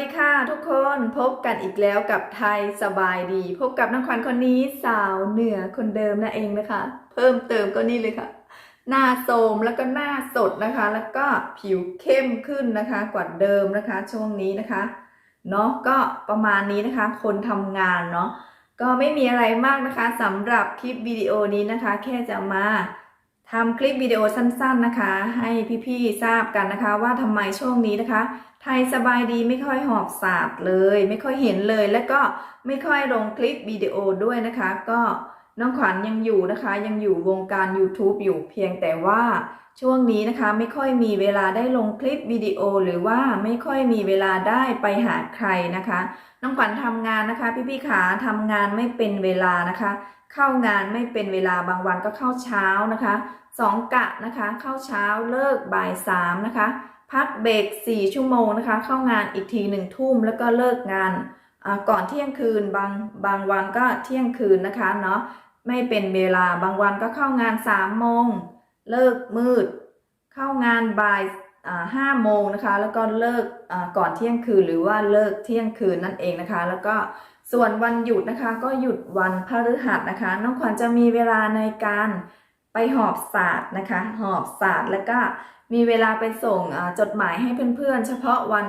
ดีค่ะทุกคนพบกันอีกแล้วกับไทยสบายดี พบกับน้องขวัญคนนี้สาวเหนือคนเดิมนั่นเองนะคะ เพิ่มเติมก็นี่เลยค่ะ หน้าโทรมแล้วก็หน้าสดนะคะ แล้วก็ผิวเข้มขึ้นนะคะ กว่าเดิมนะคะ ช่วงนี้นะคะเนาะก็ประมาณนี้นะคะ คนทำงานเนาะก็ไม่มีอะไรมากนะคะสำหรับคลิปวิดีโอนี้นะคะ แค่จะมา ทำคลิปวิดีโอสั้นๆนะคะ ให้พี่ๆทราบกันนะคะว่าทำไมช่วงนี้นะคะ ไทยสบายดีไม่ค่อยหอบสาบเลย ไม่ค่อยเห็นเลย และก็ไม่ค่อยลงคลิปวิดีโอด้วยนะคะ ก็ น้องขวัญยังอยู่นะคะ ยังอยู่วงการ YouTube อยู่เพียงแต่ว่าช่วงนี้นะคะไม่ค่อยมีเวลาได้ลงคลิปวิดีโอ หรือว่าไม่ค่อยมีเวลาได้ไปหาใครนะคะ น้องขวัญทำงานนะคะ พี่ๆขาทำงานไม่เป็นเวลานะคะ เข้างานไม่เป็นเวลาบางวันก็เข้าเช้านะคะสองกะนะคะ เข้าเช้าเลิกบ่ายสามนะคะ พักเบรก4ชั่วโมงนะคะ เข้างานอีกทีหนึ่งทุ่มแล้วก็เลิกงานก่อนเที่ยงคืนบางบางวันก็เที่ยงคืนนะคะเนาะ ไม่เป็นเวลาบางวันก็เข้างาน3โมงเลิกมืด เข้างานบ่ายห้าโมงนะคะ แล้วก็เลิกก่อนเที่ยงคืนหรือว่าเลิกเที่ยงคืนนั่นเองนะคะ แล้วก็ส่วนวันหยุดนะคะก็หยุดวันพฤหัสนะคะ น้องขวัญจะมีเวลาในการไปหอบศาสตร์นะคะ หอบศาสตร์แล้วก็มีเวลาไปส่งจดหมายให้เพื่อนๆ เฉพาะวัน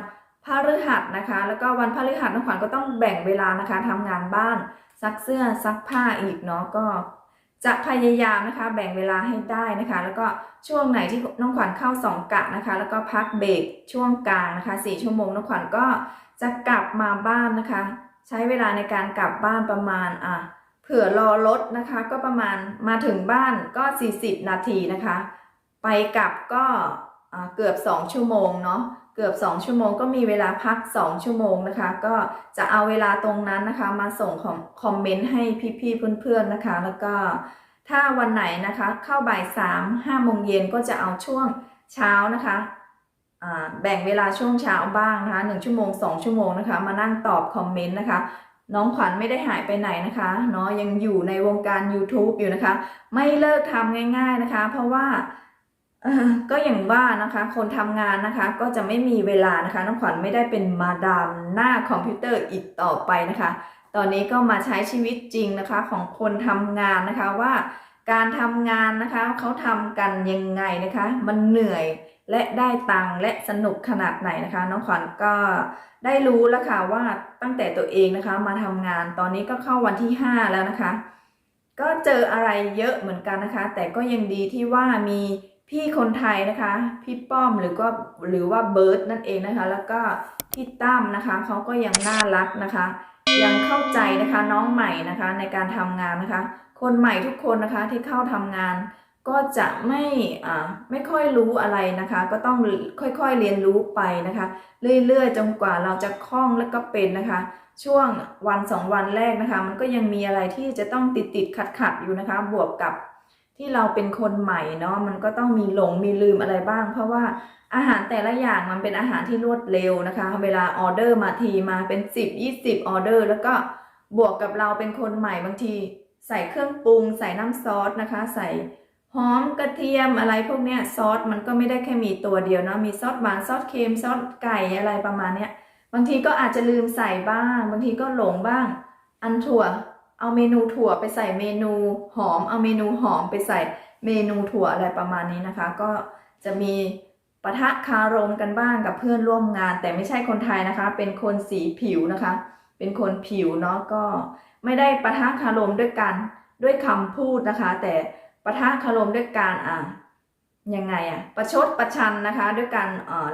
พฤหัสนะคะ แล้วก็วันพฤหัสน้องขวัญก็ต้องแบ่งเวลานะคะทำงานบ้าน ซักเสื้อซักผ้าอีกเนาะก็จะพยายามนะคะแบ่งเวลาให้ได้นะคะ แล้วก็ช่วงไหนที่น้องขวัญเข้าสองกะนะคะ แล้วก็พักเบรกช่วงกลางนะคะสี่ชั่วโมงน้องขวัญก็จะกลับมาบ้านนะคะ ใช้เวลาในการกลับบ้านประมาณอะเผื่อรอรถนะคะ ก็ประมาณมาถึงบ้านก็ 40 นาทีนะคะ ไปกลับก็ เกือบ 2 ชั่วโมงเนาะเกือบ 2 ชั่วโมงก็มีเวลาพัก 2 ชั่วโมงนะคะ ก็จะเอาเวลาตรงนั้นนะคะ มาส่งของคอมเมนต์ให้พี่ๆเพื่อนๆนะคะ แล้วก็ถ้าวันไหนนะคะเข้าบ่าย3 5โมงเย็นก็จะเอาช่วงเช้านะคะแบ่งเวลาช่วงเช้าบ้างนะคะ1ชั่วโมง 2 ชั่วโมงนะคะ มานั่งตอบคอมเมนต์นะคะน้องขวัญไม่ได้หายไปไหนนะคะเนาะยังอยู่ในวงการ YouTube อยู่นะคะ ไม่เลิกทำง่าย ๆนะคะ เพราะว่า ก็อย่างว่านะคะคนทำงานนะคะก็จะไม่มีเวลานะคะน้องขวัญไม่ได้เป็นมาดามหน้าคอมพิวเตอร์อีกต่อไปนะคะ ตอนนี้ก็มาใช้ชีวิตจริงนะคะของคนทำงานนะคะว่าการทำงานนะคะเขาทำกันยังไงนะคะ มันเหนื่อยและได้ตังค์และสนุกขนาดไหนนะคะ น้องขวัญก็ได้รู้แล้วค่ะว่าตั้งแต่ตัวเองนะคะมาทำงานตอนนี้ก็เข้าวันที่ 5 แล้วนะคะ ก็เจออะไรเยอะเหมือนกันนะคะ แต่ก็ยังดีที่ว่ามี พี่คนไทยนะคะ พี่ป้อมหรือก็หรือว่าเบิร์ดนั่นเองนะคะ แล้วก็พี่ตั้มนะคะเขาก็ยังน่ารักนะคะ ยังเข้าใจนะคะน้องใหม่นะคะในการทำงานนะคะ คนใหม่ทุกคนนะคะที่เข้าทำงาน ก็จะไม่อ่าไม่ค่อยรู้อะไรนะคะ ก็ต้องค่อยๆเรียนรู้ไปนะคะ เรื่อยๆจนกว่าเราจะคล่องและก็เป็นนะคะ ช่วงวันสองวันแรกนะคะ มันก็ยังมีอะไรที่จะต้องติดติดขัดขัดๆอยู่นะคะ บวกกับ ที่เราเป็นคนใหม่เนาะมันก็ต้องมีหลงมีลืมอะไรบ้าง เพราะว่าอาหารแต่ละอย่างมันเป็นอาหารที่รวดเร็วนะคะ เวลาออเดอร์มาทีมาเป็น 10 20 ออเดอร์ แล้วก็บวกกับเราเป็นคนใหม่บางที ใส่เครื่องปรุง ใส่น้ำซอสนะคะ ใส่หอมกระเทียมอะไรพวกเนี้ยซอสมันก็ไม่ได้แค่มีตัวเดียวเนาะมีซอสหวานซอสเค็มซอสไก่อะไรประมาณเนี้ยบางทีก็อาจจะลืมใส่บ้าง บางทีก็หลงบ้าง อันถั่ว เอาเมนูถั่วไปใส่เมนูหอม เอาเมนูหอมไปใส่เมนูถั่วอะไรประมาณนี้นะคะ ก็จะมีปะทะคารมกันบ้างกับเพื่อนร่วมงาน แต่ไม่ใช่คนไทยนะคะ เป็นคนสีผิวนะคะ เป็นคนผิวเนาะก็ไม่ได้ปะทะคารมด้วยกันด้วยคำพูดนะคะ แต่ปะทะคารมด้วยการอ่า ยังไงอะประชดประชันนะคะ ด้วยการ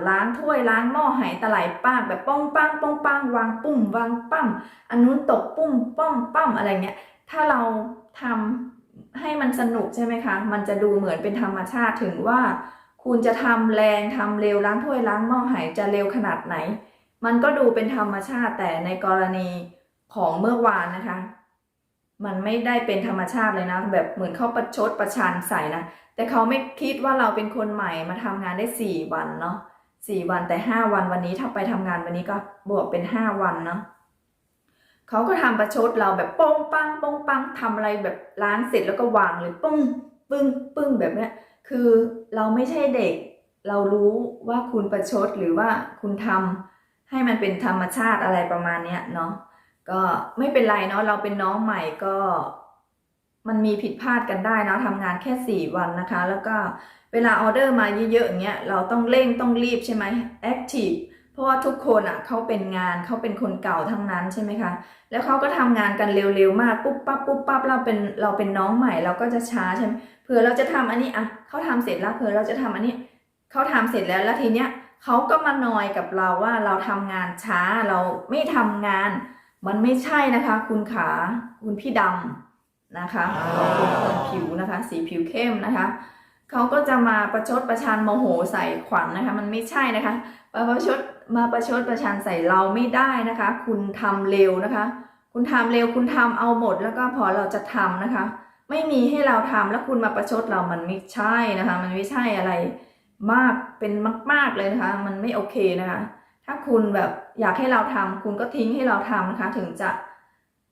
ล้างถ้วยล้างหม้อไหตะไหลป้างแบบป้องปังป้องปังวางปุ้มวางปั้มอันนู้นตกปุ้มป้อมปั้มอะไรเงี้ยถ้าเราทำให้มันสนุกใช่ไหมคะ มันจะดูเหมือนเป็นธรรมชาติถึงว่า คุณจะทำแรงทำเร็วล้างถ้วยล้างหม้อไหจะเร็วขนาดไหน มันก็ดูเป็นธรรมชาติแต่ในกรณีของเมื่อวานนะคะ มันไม่ได้เป็นธรรมชาติเลยนะ แบบเหมือนเขาประชดประชันใส่นะ แต่เขาไม่คิดว่าเราเป็นคนใหม่มาทำงานได้สี่วันเนาะสี่วันแต่ห้าวันวันนี้ถ้าไปทำงานวันนี้ก็บวกเป็นห้าวันเนาะเขาก็ทำประชดเราแบบป้องปังป้องปังทำอะไรแบบล้างเสร็จแล้วก็วางเลยปึ้งปึ้งปึ้งแบบเนี้ยคือเราไม่ใช่เด็ก เรารู้ว่าคุณประชดหรือว่าคุณทำให้มันเป็นธรรมชาติอะไรประมาณเนี้ยเนาะ ก็ไม่เป็นไรเนาะเราเป็นน้องใหม่ก็ มันมีผิดพลาดกันได้เนาะทำงานแค่สี่วันนะคะ แล้วก็เวลาออเดอร์มาเยอะๆอย่างเงี้ยเราต้องเร่งต้องรีบใช่ไหมแอคทีฟเพราะว่าทุกคนอะเขาเป็นงานเขาเป็นคนเก่าทั้งนั้นใช่ไหมคะแล้วเขาก็ทำงานกันเร็วๆมากปุ๊บปั๊บปุ๊บปั๊บเราเป็นเราเป็นน้องใหม่เราก็จะช้าใช่ไหมเผื่อเราจะทำอันนี้อะเขาทำเสร็จแล้วเผื่อเราจะทำอันนี้เขาทำเสร็จแล้วแล้วทีเนี้ยเขาก็มานอยกับเราว่าเราทำงานช้าเราไม่ทำงาน มันไม่ใช่นะคะ คุณขาคุณพี่ดำนะคะเขาเป็นคนผิวนะคะ สีผิวเข้มนะคะเขาก็จะมาประชดประชันโมโหใส่ขวัญนะคะ มันไม่ใช่นะคะมาประชดมาประชดประชันใส่เราไม่ได้นะคะ คุณทำเร็วนะคะ คุณทำเร็วคุณทำเอาหมดแล้วก็พอเราจะทำนะคะ ไม่มีให้เราทำแล้วคุณมาประชดเรามันไม่ใช่นะคะ มันไม่ใช่อะไรมากเป็นมาก ๆเลยนะคะ มันไม่โอเคนะคะ ถ้าคุณแบบอยากให้เราทำคุณก็ทิ้งให้เราทำนะคะถึงจะ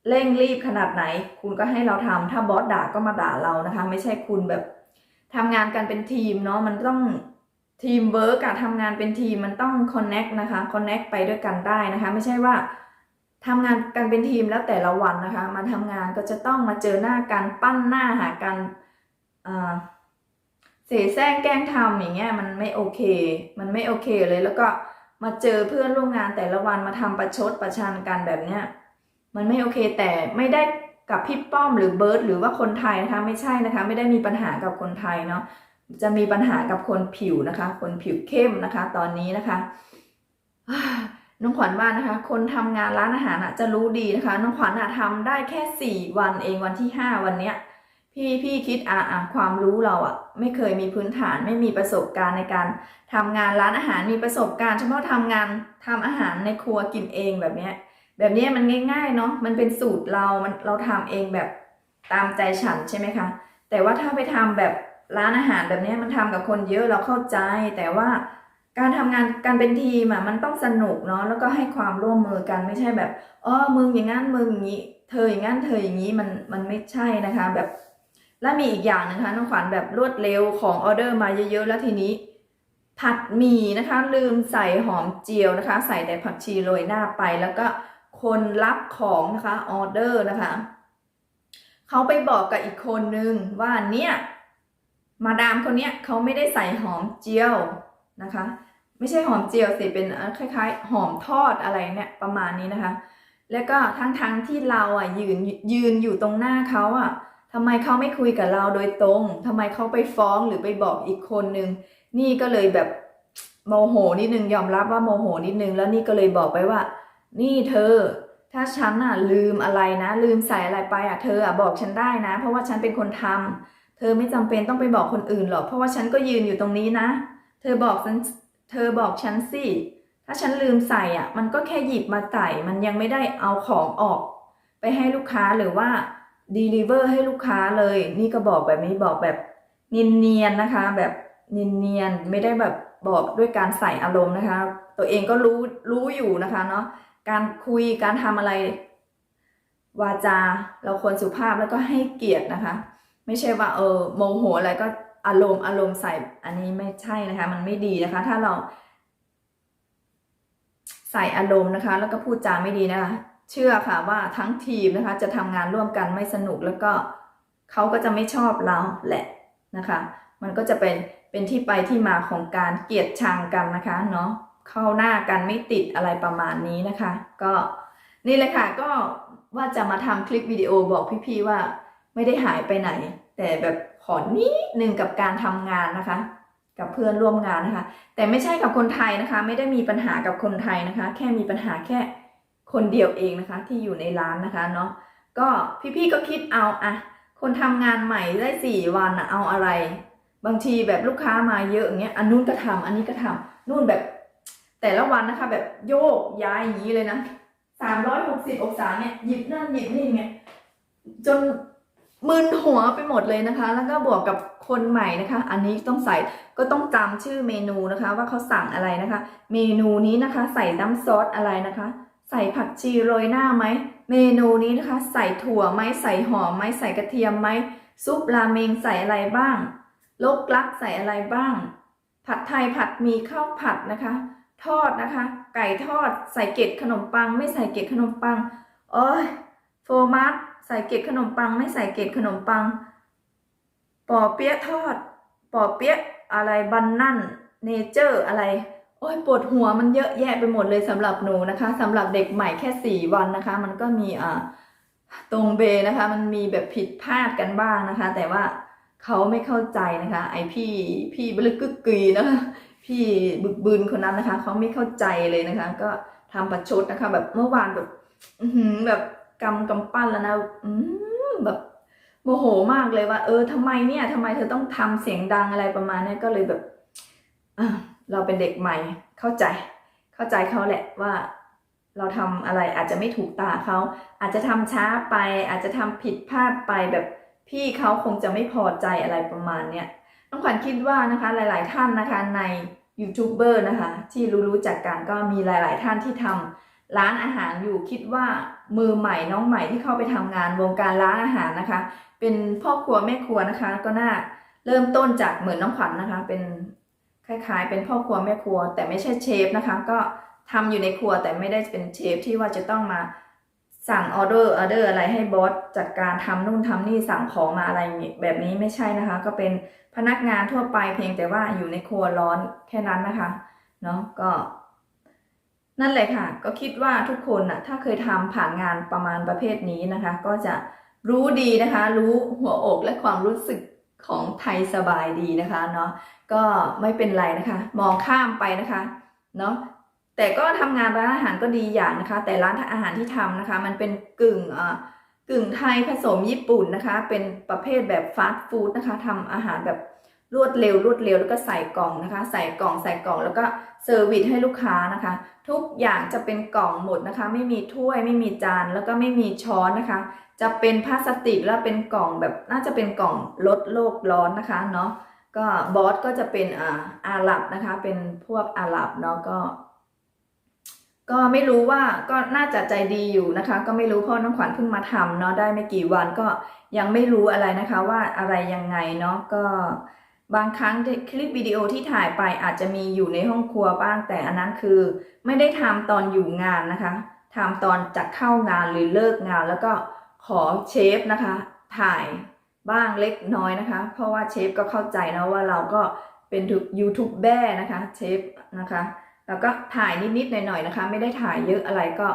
เร่งรีบขนาดไหน คุณก็ให้เราทำถ้าบอสด่าก็มาด่าเรานะคะ ไม่ใช่คุณแบบทำงานกันเป็นทีมเนาะมันต้องทีมเวิร์กอะทำงานเป็นทีมมันต้องคอนเน็กนะคะคอนเน็กไปด้วยกันได้นะคะ ไม่ใช่ว่าทำงานกันเป็นทีมแล้วแต่ละวันนะคะ มาทำงานก็จะต้องมาเจอหน้ากันปั้นหน้าหากันเสแสร้งแกล้งทำอย่างเงี้ยมันไม่โอเค มันไม่โอเคเลยแล้วก็ มาเจอเพื่อนร่วมงานแต่ละวันมาทำประชดประชันกันแบบเนี้ยมันไม่โอเคแต่ไม่ได้กับพี่ป้อมหรือเบิร์ดหรือว่าคนไทยนะคะไม่ใช่นะคะ ไม่ได้มีปัญหากับคนไทยเนาะจะมีปัญหากับคนผิวนะคะ คนผิวเข้มนะคะ ตอนนี้นะคะน้องขวัญว่านะคะ คนทำงานร้านอาหารอะจะรู้ดีนะคะน้องขวัญทำได้แค่สี่วันเองวันที่ห้าวันเนี้ย พี่พี่คิดอะอะความรู้เราอะ ไม่เคยมีพื้นฐานไม่มีประสบการณ์ในการทำงานร้านอาหารมีประสบการณ์เฉพาะทำงานทำอาหารในครัวกินเองแบบเนี้ย แบบเนี้ยมันง่ายๆเนาะมันเป็นสูตรเรามันเราทำเองแบบตามใจฉันใช่ไหมคะ แต่ว่าถ้าไปทำแบบร้านอาหารแบบเนี้ยมันทำกับคนเยอะเราเข้าใจ แต่ว่าการทำงานการเป็นทีมอะมันต้องสนุกเนาะแล้วก็ให้ความร่วมมือกันไม่ใช่แบบอ๋อมึงอย่างงั้นมึงอย่างนี้ เธออย่างงั้นเธออย่างนี้มันมันไม่ใช่นะคะ แบบ และมีอีกอย่างหนึงนะคะน้องขวัญแบบรวดเร็วของออเดอร์มาเยอะๆแล้วทีนี้ ผัดหมี่นะคะ ลืมใส่หอมเจียวนะคะ ใส่แต่ผักชีโรยหน้าไป แล้วก็คนรับของนะคะออเดอร์นะคะเขาไปบอกกับอีกคนนึงว่าเนี่ยมาดามคนเนี้ยเขาไม่ได้ใส่หอมเจียวนะคะ ไม่ใช่หอมเจียวสิเป็นคล้าย ๆ หอมทอดอะไรเนี่ยประมาณนี้นะคะ แล้วก็ทั้งๆที่เราอะยืนยืนอยู่ตรงหน้าเขาอะ ทำไมเขาไม่คุยกับเราโดยตรงทำไมเขาไปฟ้องหรือไปบอกอีกคนนึง นี่ก็เลยแบบโมโหนิดนึงยอมรับว่าโมโหนิดนึง แล้วนี่ก็เลยบอกไปว่า นี่เธอ ถ้าฉันน่ะลืมอะไรนะ ลืมใส่อะไรไปอะเธออะบอกฉันได้นะ เพราะว่าฉันเป็นคนทำเธอไม่จำเป็นต้องไปบอกคนอื่นหรอกเพราะว่าฉันก็ยืนอยู่ตรงนี้นะ เธอบอกฉันเธอบอกฉันสิถ้าฉันลืมใส่อะ มันก็แค่หยิบมาใส่มันยังไม่ได้เอาของออก ไปให้ลูกค้าหรือว่า deliver ให้ลูกค้าเลย นี่ก็บอกแบบนี้บอกแบบเนียนๆนะคะ แบบเนียนๆไม่ได้แบบบอกด้วยการใส่อารมณ์นะคะ ตัวเองก็รู้รู้อยู่นะคะเนาะการคุยการทำอะไร วาจาเราควรสุภาพแล้วก็ให้เกียรตินะคะ ไม่ใช่ว่าเออโมโหอะไรก็อารมณ์อารมณ์ใส่อันนี้ไม่ใช่นะคะ มันไม่ดีนะคะ ถ้าเราใส่อารมณ์นะคะ แล้วก็พูดจาไม่ดีนะคะ เชื่อค่ะว่าทั้งทีมนะคะจะทำงานร่วมกันไม่สนุกแล้วก็เขาก็จะไม่ชอบเราแหละนะคะ มันก็จะเป็นเป็นที่ไปที่มาของการเกลียดชังกันนะคะเนาะเข้าหน้ากันไม่ติดอะไรประมาณนี้นะคะ ก็นี่เลยค่ะก็ว่าจะมาทำคลิปวิดีโอบอกพี่ๆว่าไม่ได้หายไปไหน แต่แบบขอนิดนึงกับการทำงานนะคะ กับเพื่อนร่วมงานนะคะ แต่ไม่ใช่กับคนไทยนะคะ ไม่ได้มีปัญหากับคนไทยนะคะ แค่มีปัญหาแค่ คนเดียวเองนะคะที่อยู่ในร้านนะคะเนาะก็พี่ๆก็คิดเอาอะคนทำงานใหม่ได้สี่วันอะเอาอะไร บางทีแบบลูกค้ามาเยอะอย่างเงี้ยอันนู้นก็ทำอันนี้ก็ทำนู่นแบบแต่ละวันนะคะ แบบโยกย้ายอย่างนี้เลยนะสามร้อยหกสิบองศาเนี่ยหยิบนั่นหยิบนี่เนี่ยจนมึนหัวไปหมดเลยนะคะ แล้วก็บวกกับคนใหม่นะคะ อันนี้ต้องใส่ก็ต้องจำชื่อเมนูนะคะ ว่าเขาสั่งอะไรนะคะ เมนูนี้นะคะ ใส่น้ำซอสอะไรนะคะ ใส่ผักชีโรยหน้าไหม เมนูนี้นะคะ ใส่ถั่วไหมใส่หอมไหมใส่กระเทียมไหมซุปราเมงใส่อะไรบ้าง ลกลักใส่อะไรบ้าง ผัดไทยผัดมีข้าวผัดนะคะ ทอดนะคะ ไก่ทอดใส่เกล็ดขนมปัง ไม่ใส่เกล็ดขนมปังโอ้ยโฟมัสใส่เกล็ดขนมปัง ไม่ใส่เกล็ดขนมปังปอเปี๊ยะทอดปอเปี๊ยะอะไรบันนั่นเนเจอร์อะไร โอ้ยปวดหัวมันเยอะแยะไปหมดเลยสำหรับหนูนะคะสำหรับเด็กใหม่แค่สี่วันนะคะ มันก็มีอ่าตรงเบนะคะ มันมีแบบผิดพลาดกันบ้างนะคะ แต่ว่าเขาไม่เข้าใจนะคะ ไอพี่พี่บลึกกึกกีนะคะพี่บึกบืนคนนั้นนะคะเขาไม่เข้าใจเลยนะคะ ก็ทำประชดนะคะ แบบเมื่อวานแบบอืแบบกำกำปั้นแล้วนะอืแบบโมโหมากเลยว่า เออทำไมเนี่ยทำไมเธอต้องทำเสียงดังอะไรประมาณนี้ก็เลยแบบอะ เราเป็นเด็กใหม่เข้าใจ เข้าใจเขาแหละว่าเราทำอะไรอาจจะไม่ถูกตาเขา อาจจะทำช้าไป อาจจะทำผิดพลาดไปแบบพี่เขาคงจะไม่พอใจอะไรประมาณเนี้ยน้องขวัญคิดว่านะคะหลาย ๆ ท่านนะคะในยูทูบเบอร์นะคะที่รู้รู้จักกันก็มีหลาย ๆ ท่านที่ทำร้านอาหารอยู่คิดว่ามือใหม่น้องใหม่ที่เข้าไปทำงานวงการร้านอาหารนะคะ เป็นพ่อครัวแม่ครัวนะคะ ก็น่าเริ่มต้นจากเหมือนน้องขวัญนะคะ เป็น คล้ายๆ เป็นพ่อครัวแม่ครัว แต่ไม่ใช่เชฟนะคะ ก็ทำอยู่ในครัวแต่ไม่ได้เป็นเชฟที่ว่าจะต้องมาสั่งออเดอร์ออเดอร์อะไรให้บอสจัดการทำนู่นทำนี่สั่งของมาอะไรแบบนี้ไม่ใช่นะคะ ก็เป็นพนักงานทั่วไปเพียงแต่ว่าอยู่ในครัวร้อนแค่นั้นนะคะเนาะก็ นั่นแหละค่ะ ก็คิดว่าทุกคนน่ะถ้าเคยทำผ่านงานประมาณประเภทนี้นะคะ ก็จะรู้ดีนะคะ รู้หัวอกและความรู้สึก ของไทยสบายดีนะคะเนาะก็ไม่เป็นไรนะคะ มองข้ามไปนะคะเนาะแต่ก็ทำงานร้านอาหารก็ดีอย่างนะคะ แต่ร้านอาหารที่ทำนะคะ มันเป็นกึ่งอ่ากึ่งไทยผสมญี่ปุ่นนะคะ เป็นประเภทแบบฟาสต์ฟู้ดนะคะทำอาหารแบบ รวดเร็วรวดเร็วแล้วก็ใส่กล่องนะคะ ใส่กล่องใส่กล่องแล้วก็เซอร์วิสให้ลูกค้านะคะ ทุกอย่างจะเป็นกล่องหมดนะคะ ไม่มีถ้วยไม่มีจานแล้วก็ไม่มีช้อนนะคะ จะเป็นพลาสติกแล้วเป็นกล่องแบบน่าจะเป็นกล่องลดโลกร้อนนะคะเนาะก็บอสก็จะเป็นอ่าอาหรับนะคะ เป็นพวกอาหรับเนาะก็ก็ไม่รู้ว่าก็น่าจะใจดีอยู่นะคะ ก็ไม่รู้เพราะน้องขวัญเพิ่งมาทำเนาะได้ไม่กี่วันก็ยังไม่รู้อะไรนะคะ ว่าอะไรยังไงเนาะก็ บางครั้งคลิปวิดีโอที่ถ่ายไปอาจจะมีอยู่ในห้องครัวบ้างแต่อันนั้นคือ ไม่ได้ทำตอนอยู่งานนะคะทำตอนจะเข้างานหรือเลิกงาน แล้วก็ขอเชฟนะคะ ถ่ายบ้างเล็กน้อยนะคะ เพราะว่าเชฟก็เข้าใจนะว่าเราก็เป็นยูทูบแบ่นะคะเชฟนะคะแล้วก็ถ่ายนิดๆหน่อยๆนะคะ ไม่ได้ถ่ายเยอะอะไรก็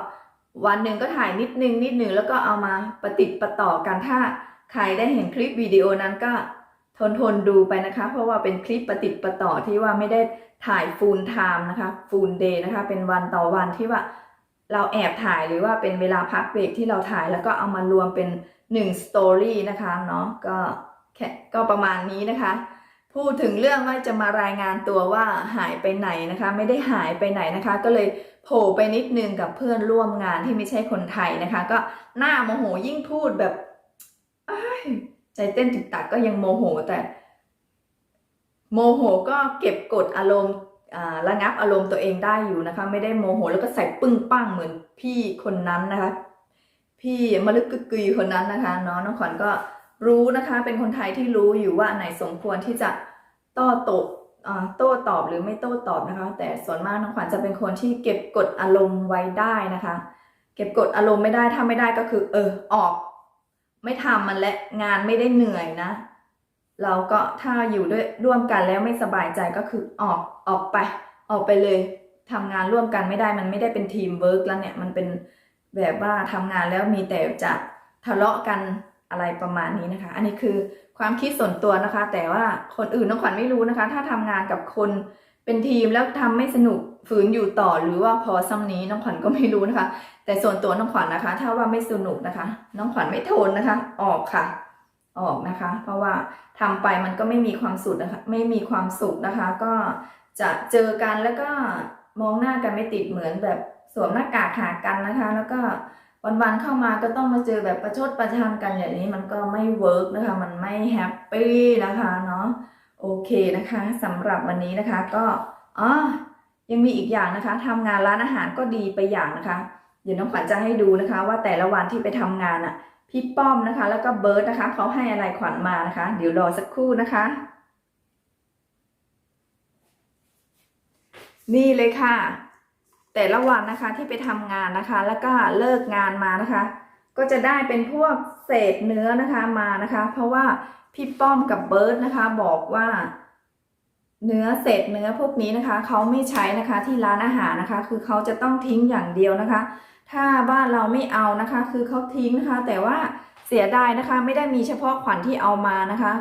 วันหนึ่งก็ถ่ายนิดนึงนิดนึงแล้วก็เอามาประติดประต่อกันถ้าใครได้เห็นคลิปวิดีโอนั้นก็ ทนทนดูไปนะคะ เพราะว่าเป็นคลิปประติดประต่อที่ว่าไม่ได้ถ่ายฟูลไทม์นะคะฟูลเดย์นะคะ เป็นวันต่อวันที่ว่าเราแอบถ่ายหรือว่าเป็นเวลาพักเบรกที่เราถ่ายแล้วก็เอามารวมเป็นหนึ่งสตอรี่นะคะเนาะก็แค่ก็ประมาณนี้นะคะ พูดถึงเรื่องว่าจะมารายงานตัวว่าหายไปไหนนะคะ ไม่ได้หายไปไหนนะคะ ก็เลยโผล่ไปนิดนึงกับเพื่อนร่วมงานที่ไม่ใช่คนไทยนะคะ ก็หน้าโมโหยิ่งพูดแบบ ใจเต้นติดตักก็ยังโมโห แต่ โมโหก็เก็บกดอารมณ์ระงับอารมณ์ตัวเองได้อยู่นะคะ ไม่ได้โมโห แล้วก็ใส่ปึ้งปั้งเหมือนพี่คนนั้นนะคะ พี่มลึกกึกกุยคนนั้นนะคะเนาะน้องขวัญก็รู้นะคะ เป็นคนไทยที่รู้อยู่ว่าไหนสมควรที่จะโต้ตอบโต้ตอบหรือไม่โต้ตอบนะคะ แต่ส่วนมากน้องขวัญจะเป็นคนที่เก็บกดอารมณ์ไว้ได้นะคะ เก็บกดอารมณ์ไม่ได้ถ้าไม่ได้ก็คือ เออออก ไม่ทำมันและงานไม่ได้เหนื่อยนะ เราก็ถ้าอยู่ด้วยร่วมกันแล้วไม่สบายใจก็คือออกออกไป ออกไปเลยทำงานร่วมกันไม่ได้มันไม่ได้เป็นทีมเวิร์กแล้วเนี่ยมันเป็นแบบว่าทำงานแล้วมีแต่จะทะเลาะกันอะไรประมาณนี้นะคะ อันนี้คือความคิดส่วนตัวนะคะ แต่ว่าคนอื่นน้องขวัญไม่รู้นะคะ ถ้าทำงานกับคน เป็นทีมแล้วทำไม่สนุกฝืนอยู่ต่อหรือว่าพอซ้ำนี้น้องขวัญก็ไม่รู้นะคะ แต่ส่วนตัวน้องขวัญนะคะ ถ้าว่าไม่สนุกนะคะ น้องขวัญไม่ทนนะคะ ออกค่ะ ออกนะคะ เพราะว่าทำไปมันก็ไม่มีความสุขนะคะ ไม่มีความสุขนะคะ ก็จะเจอกันแล้วก็มองหน้ากันไม่ติดเหมือนแบบสวมหน้ากากหากันนะคะ แล้วก็วันๆเข้ามาก็ต้องมาเจอแบบประชดประชันกันอย่างนี้มันก็ไม่เวิร์กนะคะ มันไม่แฮปปี้นะคะเนาะ โอเคนะคะสำหรับวันนี้นะคะก็อ๋อยังมีอีกอย่างนะคะทำงานร้านอาหารก็ดีไปอย่างนะคะ เดี๋ยวน้องขวัญจะให้ดูนะคะ ว่าแต่ละวันที่ไปทำงานอะพี่ป้อมนะคะ แล้วก็เบิร์ดนะคะเขาให้อะไรขวัญมานะคะ เดี๋ยวรอสักครู่นะคะ นี่เลยค่ะ แต่ละวันนะคะที่ไปทำงานนะคะ แล้วก็เลิกงานมานะคะ ก็จะได้เป็นพวกเศษเนื้อนะคะมานะคะ เพราะว่า พี่ป้อมกับเบิร์ดนะคะ บอกว่า เนื้อเศษเนื้อพวกนี้นะคะเขาไม่ใช้นะคะที่ร้านอาหารนะคะ คือเขาจะต้องทิ้งอย่างเดียวนะคะ ถ้าบ้านเราไม่เอานะคะ คือเขาทิ้งนะคะ แต่ว่าเสียดายนะคะ ไม่ได้มีเฉพาะขวัญที่เอามานะคะ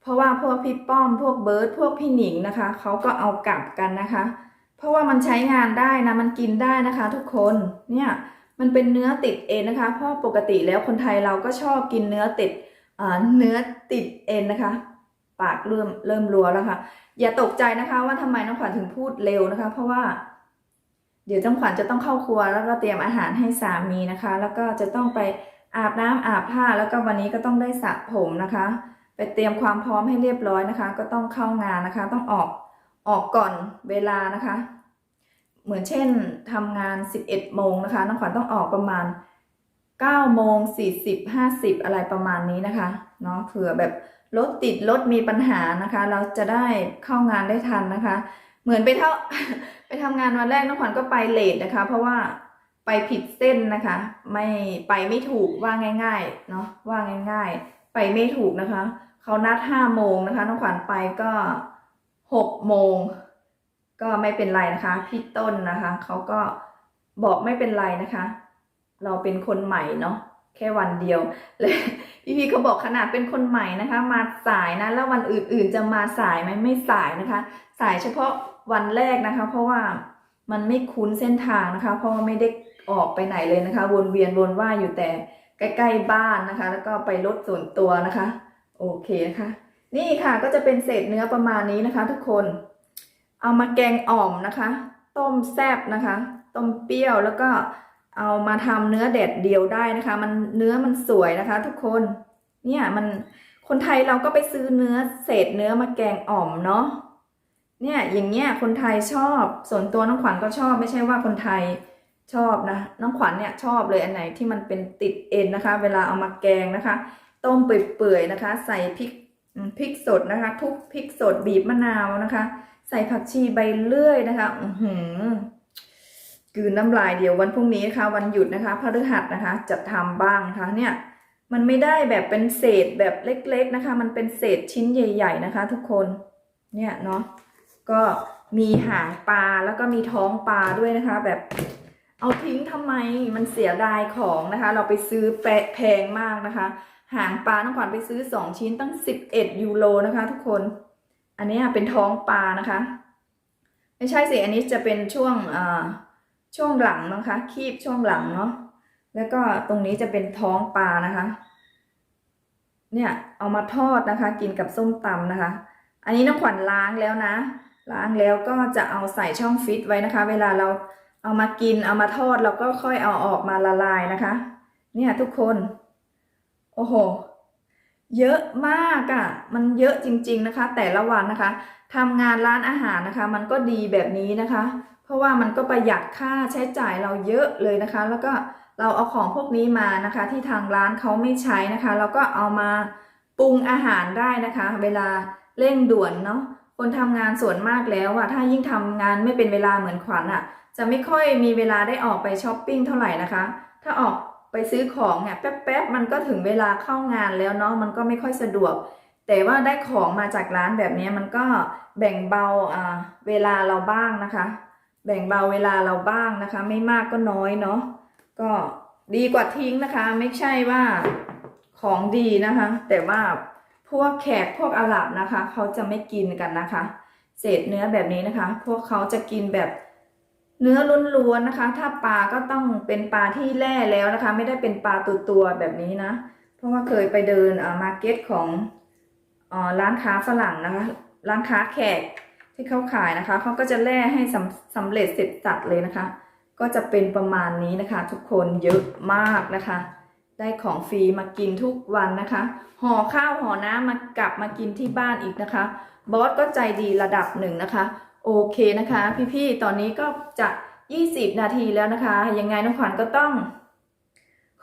เพราะว่าพวกพี่ป้อมพวกเบิร์ดพวกพี่หนิงนะคะเขาก็เอากลับกันนะคะ เพราะว่ามันใช้งานได้นะมันกินได้นะคะ ทุกคนเนี่ยมันเป็นเนื้อติดเอ็นะคะ เพราะปกติแล้วคนไทยเราก็ชอบกินเนื้อติด เนื้อติดเอ็นนะคะ ปากเริ่มเริ่มรัวแล้วค่ะ อย่าตกใจนะคะว่าทำไมน้องขวัญถึงพูดเร็วนะคะ เพราะว่า เดี๋ยวน้องขวัญจะต้องเข้าครัวแล้วก็เตรียมอาหารให้สามีนะคะ แล้วก็จะต้องไปอาบน้ำอาบผ้าแล้วก็วันนี้ก็ต้องได้สระผมนะคะ ไปเตรียมความพร้อมให้เรียบร้อยนะคะ ก็ต้องเข้างานนะคะ ต้องออกออกก่อนเวลานะคะ เหมือนเช่นทำงาน 11โมงนะคะน้องขวัญต้องออกประมาณ 9โมง40 50 อะไรประมาณนี้นะคะเนาะเผื่อแบบรถติดรถมีปัญหานะคะ เราจะได้เข้างานได้ทันนะคะ เหมือนไปเท่าไปทำงานวันแรกน้องขวัญก็ไปเลทนะคะ เพราะว่าไปผิดเส้นนะคะ ไม่ไปไม่ถูกว่าง่ายๆเนาะว่าง่าย ๆ ไปไม่ถูกนะคะเขานัดห้าโมงนะคะน้องขวัญไปก็หกโมงก็ไม่เป็นไรนะคะ พี่ต้นนะคะเขาก็บอกไม่เป็นไรนะคะ เราเป็นคนใหม่เนาะแค่วันเดียวและพี่พีเขาบอกขนาดเป็นคนใหม่นะคะ มาสายนะแล้ววันอื่นๆจะมาสายไหมไม่สายนะคะ สายเฉพาะวันแรกนะคะ เพราะว่ามันไม่คุ้นเส้นทางนะคะ เพราะว่าไม่ได้ออกไปไหนเลยนะคะ วนเวียนวนว่ายอยู่แต่ใกล้ๆบ้านนะคะ แล้วก็ไปรถส่วนตัวนะคะ โอเคนะคะ นี่ค่ะก็จะเป็นเศษเนื้อประมาณนี้นะคะ ทุกคน เอามาแกงอ่อมนะคะ ต้มแซบนะคะ ต้มเปรี้ยวแล้วก็ เอามาทำเนื้อแดดเดียวได้นะคะ มันเนื้อมันสวยนะคะ ทุกคน เนี่ยมันคนไทยเราก็ไปซื้อเนื้อเศษเนื้อมาแกงอ่อมเนาะเนี่ยอย่างเงี้ยคนไทยชอบส่วนตัวน้องขวัญก็ชอบไม่ใช่ว่าคนไทยชอบนะน้องขวัญเนี่ยชอบเลยอันไหนที่มันเป็นติดเอ็นนะคะ เวลาเอามาแกงนะคะ ต้มเปื่อยๆนะคะ ใส่พริกพริกสดนะคะทุบพริกสดบีบมะนาวนะคะ ใส่ผักชีใบเลื่อยนะคะ อือหือ กืนน้ำลายเดียววันพรุ่งนี้นะคะวันหยุดนะคะพฤหัสนะคะจะทำบ้างนะคะเนี่ยมันไม่ได้แบบเป็นเศษแบบเล็กๆนะคะ มันเป็นเศษชิ้นใหญ่ ๆนะคะ ทุกคนเนี่ยเนาะก็มีหางปลาแล้วก็มีท้องปลาด้วยนะคะ แบบเอาทิ้งทำไมมันเสียดายของนะคะ เราไปซื้อแปะแพงมากนะคะ หางปลาน้องขวัญไปซื้อสองชิ้นตั้งสิบเอ็ดยูโรนะคะ ทุกคน อันนี้เป็นท้องปลานะคะ ไม่ใช่สิอันนี้จะเป็นช่วงอ่า ช่วงหลังนะคะ คีบช่วงหลังเนาะแล้วก็ตรงนี้จะเป็นท้องปลานะคะ เนี่ยเอามาทอดนะคะ กินกับส้มตำนะคะ อันนี้น้องขวัญล้างแล้วนะ ล้างแล้วก็จะเอาใส่ช่องฟิตไว้นะคะ เวลาเราเอามากินเอามาทอดเราก็ค่อยเอาออกมาละลายนะคะ เนี่ยทุกคน โอ้โห เยอะมากอะ่ะ มันเยอะจริง ๆนะคะ แต่ละวันนะคะทำงานร้านอาหารนะคะ มันก็ดีแบบนี้นะคะ เพราะว่ามันก็ประหยัดค่าใช้จ่ายเราเยอะเลยนะคะ แล้วก็เราเอาของพวกนี้มานะคะ ที่ทางร้านเขาไม่ใช้นะคะ เราก็เอามาปรุงอาหารได้นะคะ เวลาเร่งด่วนเนาะคนทำงานส่วนมากแล้วอะถ้ายิ่งทำงานไม่เป็นเวลาเหมือนขวัญอะจะไม่ค่อยมีเวลาได้ออกไปช้อปปิ้งเท่าไหร่นะคะ ถ้าออก ไปซื้อของเนี่ยแป๊บๆมันก็ถึงเวลาเข้างานแล้วเนาะมันก็ไม่ค่อยสะดวก แต่ว่าได้ของมาจากร้านแบบนี้มันก็แบ่งเบาอ่าเวลาเราบ้างนะคะ แบ่งเบาเวลาเราบ้างนะคะ ไม่มากก็น้อยเนาะก็ดีกว่าทิ้งนะคะ ไม่ใช่ว่าของดีนะคะ แต่ว่าพวกแขกพวกอาหรับนะคะ เขาจะไม่กินกันนะคะ เศษเนื้อแบบนี้นะคะ พวกเขาจะกินแบบ เนื้อล้วนๆนะคะ ถ้าปลาก็ต้องเป็นปลาที่แล่แล้วนะคะ ไม่ได้เป็นปลาตัวตัวแบบนี้นะ เพราะว่าเคยไปเดินอ่ามาร์เก็ตของอ่าร้านค้าฝรั่งนะคะ ร้านค้าแขกที่เขาขายนะคะเขาก็จะแล่ให้สำสำเร็จเสร็จสัดเลยนะคะ ก็จะเป็นประมาณนี้นะคะ ทุกคนเยอะมากนะคะ ได้ของฟรีมากินทุกวันนะคะห่อข้าวห่อน้ำมากลับมากินที่บ้านอีกนะคะ บอสก็ใจดีระดับหนึ่งนะคะ โอเคนะคะ พี่ๆ ตอนนี้ก็จะ 20 นาทีแล้วนะคะ ยังไงน้องขวัญก็ต้อง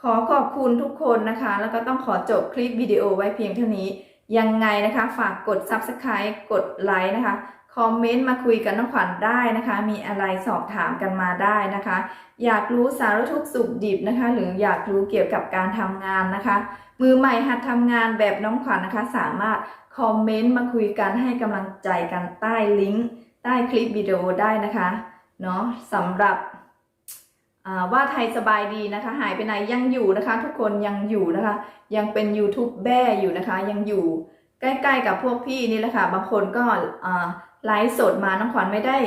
ขอขอบคุณทุกคนนะคะ แล้วก็ต้องขอจบคลิปวิดีโอไว้เพียงเท่านี้ ยังไงนะคะ ฝากกด Subscribe กดไลค์นะคะ คอมเมนต์มาคุยกับน้องขวัญได้นะคะ มีอะไรสอบถามกันมาได้นะคะ อยากรู้สารทุกสุขดิบนะคะ หรืออยากรู้เกี่ยวกับการทำงานนะคะ มือใหม่หัดทำงานแบบน้องขวัญนะคะ สามารถคอมเมนต์มาคุยกันให้กำลังใจกันใต้ลิงก์ ใต้คลิปวิดีโอได้นะคะเนาะสำหรับว่าไทยสบายดีนะคะ หายไปไหนยังอยู่นะคะ ทุกคนยังอยู่นะคะ ยังเป็นยูทูบแบ่อยู่นะคะ ยังอยู่ใกล้ๆกับพวกพี่นี่แหละค่ะบางคนก็ไลฟ์สดมาน้องขวัญไม่ได้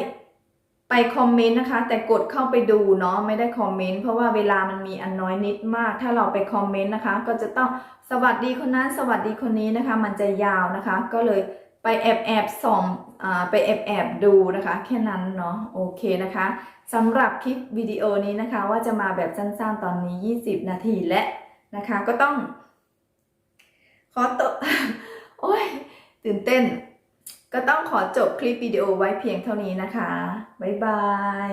ไปคอมเมนต์นะคะ แต่กดเข้าไปดูเนาะไม่ได้คอมเมนต์เพราะว่าเวลามันมีอันน้อยนิดมาก ถ้าเราไปคอมเมนต์นะคะ ก็จะต้องสวัสดีคนนั้นสวัสดีคนนี้นะคะ มันจะยาวนะคะ ก็เลยไปแอบแอบส่อง ไปแอบแอบดูนะคะ แค่นั้นเนาะโอเคนะคะสำหรับคลิปวิดีโอนี้นะคะ ว่าจะมาแบบสั้นๆตอนนี้ 20 นาทีและนะคะ ก็ต้อง ขอตโอ้ยตื่นเต้น ก็ต้องขอจบคลิปวิดีโอไว้เพียงเท่านี้นะคะ บ๊ายบาย